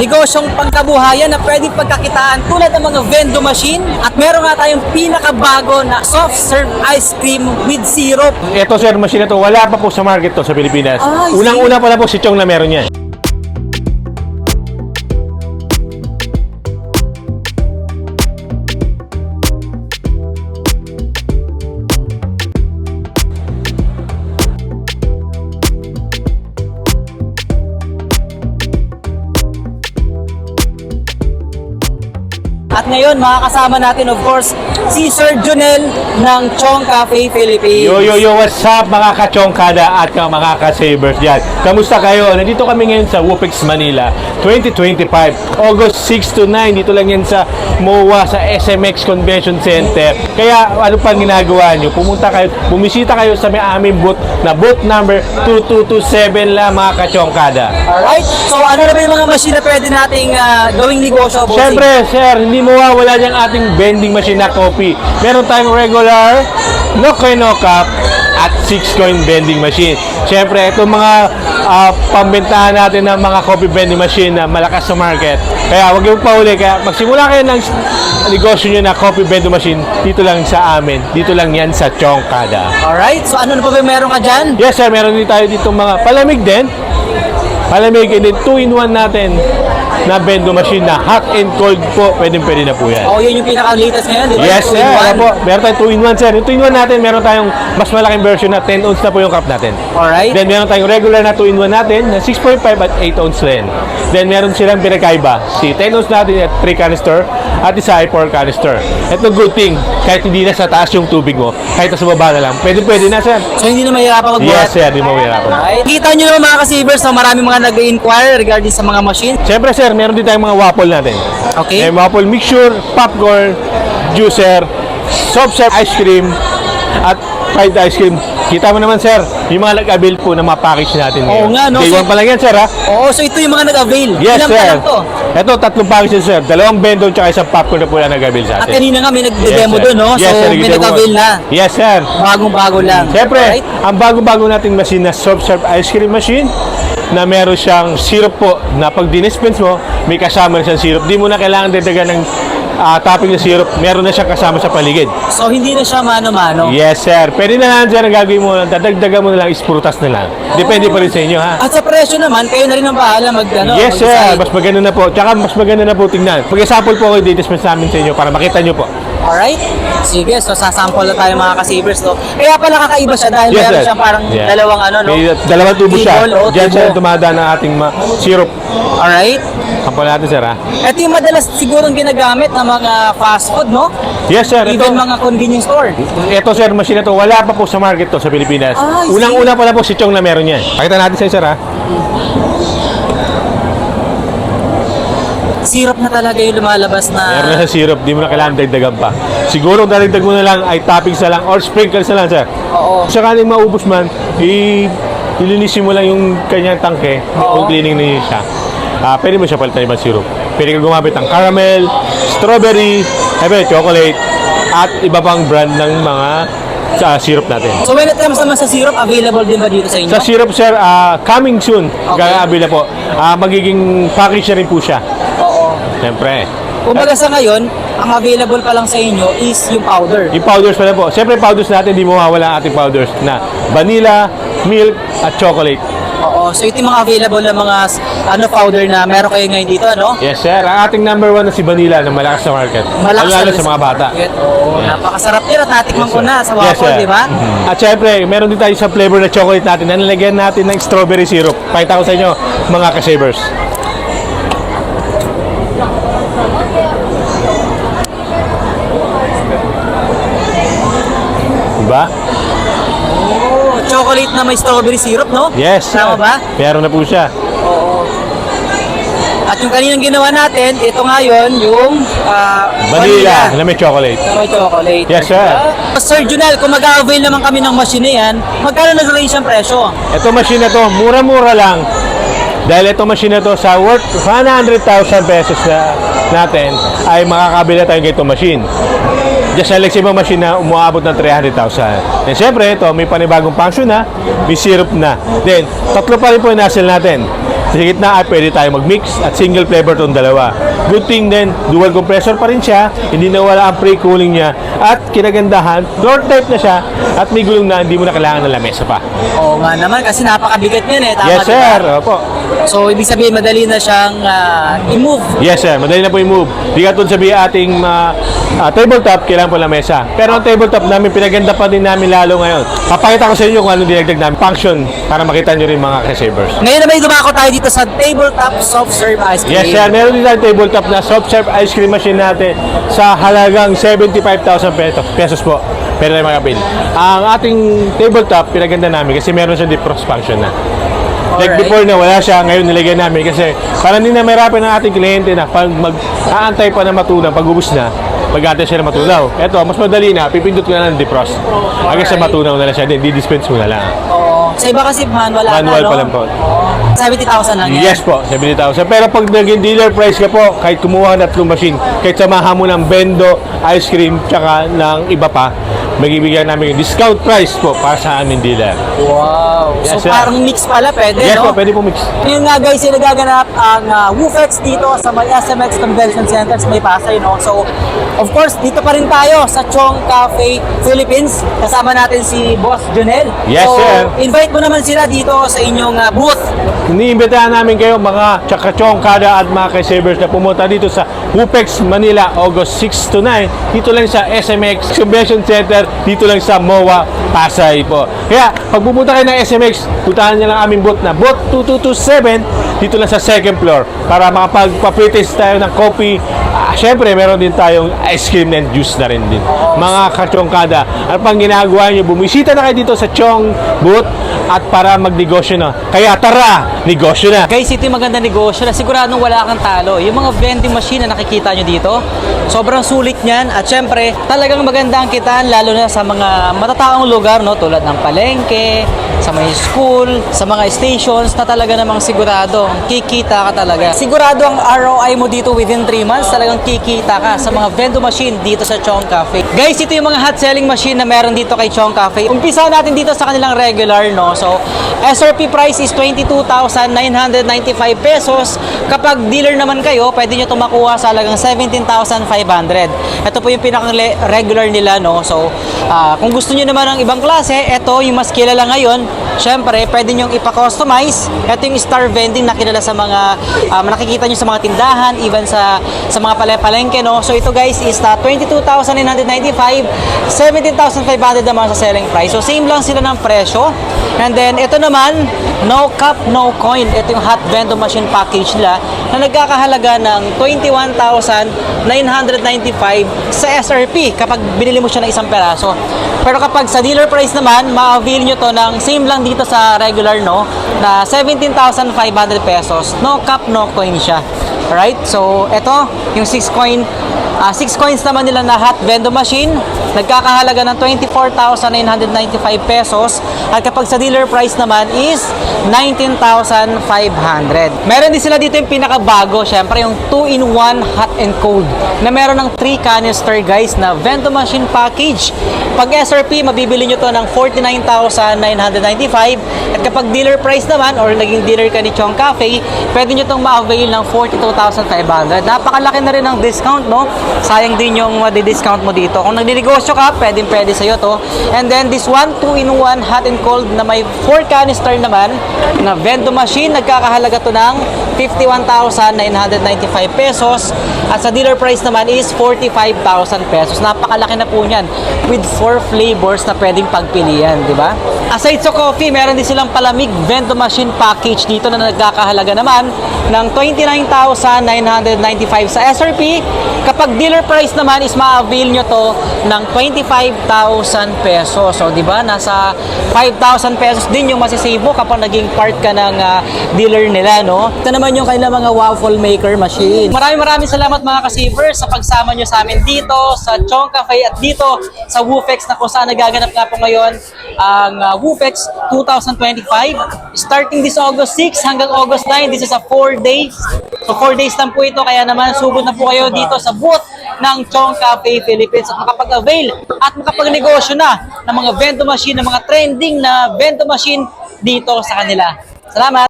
negosyong pangkabuhayan na pwedeng pagkakitaan tulad ng mga vendo machine at meron nga tayong pinakabago na soft serve ice cream with syrup. Ito sir, machine na to, wala pa po sa market to sa Pilipinas. Ah, I see. Unang-una pa lang po si Chong na meron yan. At ngayon, makakasama natin of course si Sir Junel ng Chong Cafe Philippines. Yo, yo, yo, what's up mga kachongkada at ka- mga ka-savers dyan? Kamusta kayo? Nandito kami ngayon sa Wupix, Manila, 2025, August 6 to 9. Dito lang yan sa MOA, sa SMX Convention Center. Kaya ano pang ginagawa nyo? Pumunta kayo, bumisita kayo sa may aming booth na booth number 2227 lang mga kachongkada. Alright, so ano na ba yung mga machine na pwede nating ah, gawing negosyo? Siyempre, sir, hindi mawawala dyan ating vending machine na coffee. Meron tayong regular, no coin, no cup, at 6 coin vending machine. Siyempre, itong mga ah, pambentahan natin ng mga coffee vending machine na malakas sa market. Kaya huwag yung pauli. Kaya magsimula kayo ng negosyo nyo na coffee vending machine dito lang sa amin. Dito lang yan sa Chongkada. Alright, so ano na pa ba meron ka dyan? Yes, sir. Meron din tayo dito mga palamig din. Palamig, and then 2-in-1 natin na bendo machine na hot and cold po. Pwede pwede na po yan. Oh, yun yung pinaka-latest ngayon, di ba? Yes, sir. Ano po, meron tayong 2-in-1, sir. Yung 2-in-1 natin, meron tayong mas malaking version na 10 ounce na po yung cup natin. Alright. Then, meron tayong regular na 2-in-1 natin na 6.5 at 8 ounce din. Then, meron silang pinakaiba. Si 10 ounce natin at 3 canister at isa ay 4 canister. Ito good thing, kahit hindi na sa taas yung tubig mo, kahit sa baba na lang, pwede pwede na, sir. So hindi na mahirapan magbuhat? Yes, sir. Di mo mahirapan. Alright. Kita nyo naman mga ka-savers na marami mga nag-inquire regarding sa mga machine. Siyempre, sir, meron din tayong mga waffle natin. Okay. May waffle mixture, popcorn, juicer, soft serve ice cream, at fried ice cream. Kita mo naman, sir, yung mga nag-avail po na mga package natin Oo nga, no? Day So- one pa lang yan, sir, ha? Oo, so ito yung mga nag-avail. Yes, Ilan pa sir. to? Ito, tatlong package, sir. Dalawang bento tsaka isang popcorn na po na nag-avail sa At atin. kanina nga may nag-demo sir. doon, no? Yes, so sir, may nag-avail na. Yes, sir. Bagong-bago lang. Siyempre, Alright? ang bago-bago nating machine na soft serve ice cream machine na meron siyang syrup po na pag dinispense mo, may kasama na siyang syrup. Di mo na kailangan dagdagan ng ah, topping na syrup. Meron na siyang kasama sa paligid. So hindi na siya mano-mano. Yes, sir. Pwede na lang, sir, ang gagawin mo, dadagdagan mo na lang, isprutas na lang. Depende pa rin sa inyo, ha? At sa presyo naman, kayo na rin ang bahala mag ano, Yes, sir. Mas maganda na po. Tsaka mas maganda na po tingnan. Mag-example po ako i-dispense namin sa inyo para makita nyo po. Alright? Sige, so sasample na tayo mga ka-savers, no? Kaya pala kakaiba siya dahil Yes, meron sir. siyang parang Yeah. dalawang ano, no? May dalawang tubo siya. Oh, tubo. siya dumadaan ang ating ma- syrup. Alright? Sample natin, sir, ha? Ito yung madalas sigurong ginagamit ng mga fast food, no? Yes, sir. Ito, Even mga convenience store. ito, sir, machine na to. Wala pa po sa market to sa Pilipinas. Ah. Unang-una pa lang po si Chong na meron yan. Pakita natin sa inyo, sir, ha? Syrup na talaga yung lumalabas Meron na... na sa syrup. Di mo na kailangan dagdagan pa. Siguro dagdag mo na lang ay toppings na lang or sprinkles na lang, sir. Oo. Sa kaning maubos man, i ilinisin mo lang yung kanyang tangke, Oo. cleaning na yun siya. Ah, pwede mo siya palitan ibang syrup. Pwede ka gumamit ng caramel, strawberry, ebe, chocolate, at iba pang brand ng mga sa syrup natin. So when it comes naman sa syrup, available din ba dito sa inyo? Sa syrup, sir, ah, coming soon, Okay. gagabi na po. Ah, magiging package na rin po siya. Oo. Siyempre. Kumbaga sa ngayon, ang available pa lang sa inyo is yung powder. Yung powders pa na po. Siyempre, powders natin, di mawawala ang ating powders na vanilla, milk, at chocolate. Oo. So ito yung mga available na mga ano powder na meron kayo ngayon dito, ano? Yes, sir. Ang ating number one na si Vanilla na malakas sa market. Malakas Lalo sa mga bata. Oo. Yes. Napakasarap nila. Natikman ko na sa Yes, waffle, sir. di ba? Mhm. At syempre, meron din tayo sa flavor na chocolate natin na nilagyan natin ng strawberry syrup. Pakita ko sa inyo, mga ka-savers. Diba? Oo. Chocolate na may strawberry syrup, no? Yes. Tama ba? Meron na po siya. Oo. At yung kaninang ginawa natin, ito ngayon, yung ah, Vanilla na may chocolate. na may chocolate. Yes, sir. Ah, Sir Junel, kung mag-avail naman kami ng machine na yan, magkano nag-range ang presyo? Ito machine na to, mura-mura lang. Dahil ito machine na to sa worth 100,000 pesos na natin ay makakabila tayo ng ganitong machine. Just sa Lexima machine na umuabot ng 300,000. And syempre ito, may panibagong function na, may syrup na. Then, tatlo pa rin po yung nasil natin. Sa gitna ay pwede tayo mag-mix at single flavor tong dalawa. Good thing din, dual compressor pa rin siya, hindi nawala ang pre-cooling niya at kinagandahan, door type na siya at may gulong na hindi mo na kailangan ng lamesa pa. Oo nga naman, kasi napakabigat yun eh. Tama, yes di ba? sir, opo. So, ibig sabihin, madali na siyang ah, i-move. Yes sir, madali na po i-move. Di ka sabihin ating uh, uh, tabletop, kailangan po lamesa. Pero ang tabletop namin, pinaganda pa din namin lalo ngayon. Papakita ko sa inyo kung ano dinagdag namin. Function, para makita nyo rin mga kasavers. Ngayon naman, dumako tayo dito sa tabletop soft serve ice cream. Yes sir, meron din tayong tabletop na soft serve ice cream machine natin sa halagang 75,000 pesos, pesos po. Pwede tayo makapil. Ang ating tabletop, pinaganda namin kasi meron siya defrost function na. Like Alright. before na wala siya, ngayon nilagyan namin kasi para hindi na mahirapan ng ating kliyente na pag mag-aantay pa na matunaw, pag ubus na, mag-aantay siya na matunaw. Eto, mas madali na, pipindot ko na lang ng defrost. Hanggang sa matunaw na lang siya, then di-dispense mo na lang. Oo. Sa iba kasi manual ata, Manual no? pa lang po. Oo. 70,000 lang yan. Yes po, 70,000. Pero pag naging dealer price ka po, kahit kumuha ka ng tatlong machine, kahit samahan mo ng bendo, ice cream, tsaka ng iba pa, magibigyan namin yung discount price po para sa amin dealer. Wow. Yes, so, sir. parang mix pala, pwede, Yes no? po, pwede po mix. Yun nga guys, yung nagaganap ang uh, WooFex dito sa may SMX Convention Center sa may Pasay, no? So, of course, dito pa rin tayo sa Chong Cafe Philippines. Kasama natin si Boss Junel. Yes, so, sir. invite mo naman sila dito sa inyong uh, booth. Iniimbitahan namin kayo mga tsakachong kada at mga kasavers na pumunta dito sa Wupex Manila August 6 to 9 dito lang sa SMX Convention Center dito lang sa MOA Pasay po. Kaya pag pupunta kayo ng SMX puntahan niyo lang aming booth na booth 2227 dito lang sa second floor para makapagpa-pre-taste tayo ng coffee Siyempre, meron din tayong ice cream and juice na rin din. Mga kachongkada. Ano pang ginagawa nyo? Bumisita na kayo dito sa Chong booth at para magnegosyo na. Kaya tara, negosyo na. Guys, ito maganda negosyo na siguradong wala kang talo. Yung mga vending machine na nakikita nyo dito, sobrang sulit niyan. At syempre, talagang maganda ang kitaan lalo na sa mga matataong lugar, no? tulad ng palengke, sa mga school, sa mga stations na talaga namang sigurado, kikita ka talaga. Sigurado ang ROI mo dito within 3 months, talagang kikita ka sa mga vending machine dito sa Chong Cafe. Guys, ito yung mga hot selling machine na meron dito kay Chong Cafe. Umpisa natin dito sa kanilang regular, no? So, SRP price is 22,995 pesos. Kapag dealer naman kayo, pwede nyo ito makuha sa halagang 17,500. Ito po yung pinakang regular nila, no? So, ah, kung gusto nyo naman ng ibang klase, ito yung mas kilala ngayon. Syempre, pwede nyo ipa-customize. Ito yung star vending na kilala sa mga, um, nakikita nyo sa mga tindahan, even sa sa mga pale-palengke, no? So, ito guys is uh, 22,995, 17,500 naman sa selling price. So, same lang sila ng presyo. And then, ito naman, no cup, no coin. Ito yung hot vending machine package nila na nagkakahalaga ng 21,995 sa SRP kapag binili mo siya ng isang peraso. Pero kapag sa dealer price naman, ma-avail nyo to ng same lang dito sa regular, no? Na 17,500 pesos. No cup, no coin siya. Alright? So, ito, yung 6 coin, 6 coins naman nila na hot vending machine, nagkakahalaga ng 24,995 pesos. At kapag sa dealer price naman is 19,500. Meron din sila dito yung pinakabago, syempre yung 2-in-1 hot and cold na meron ng 3 canister guys na vending machine package. Pag SRP, mabibili nyo to ng 49,995 at kapag dealer price naman or naging dealer ka ni Chong Cafe, pwede nyo tong ma-avail ng 42,500. Napakalaki na rin ng discount, no? Sayang din yung madi-discount mo dito. Kung nagninegosyo ka, pwedeng pwede sa'yo to. And then this one, 2-in-1 hot and cold na may 4 canister naman na vendo machine, nagkakahalaga to ng 51,995 pesos. At sa dealer price naman is 45,000 pesos. Napakalaki na po niyan with 4 flavors na pwedeng pagpilian, di ba? Aside sa coffee, meron din silang palamig vendo machine package dito na nagkakahalaga naman ng 29,995 sa SRP. Kapag dealer price naman is ma-avail nyo to ng 25,000 pesos. So, di ba? Nasa 5,000 pesos din yung masisave mo kapag naging part ka ng ah, dealer nila, no? Ito naman yung kailang mga waffle maker machine. Maraming maraming salamat mga ka-savers sa pagsama nyo sa amin dito sa Chong Cafe at dito sa Woofex na kung saan nagaganap nga po ngayon ang uh, Woofex 2025 starting this August 6 hanggang August 9 this is a 4 days so 4 days lang po ito kaya naman subod na po kayo dito sa booth ng Chong Cafe Philippines at makapag-avail at makapagnegosyo na ng mga vendo machine ng mga trending na vendo machine dito sa kanila. Salamat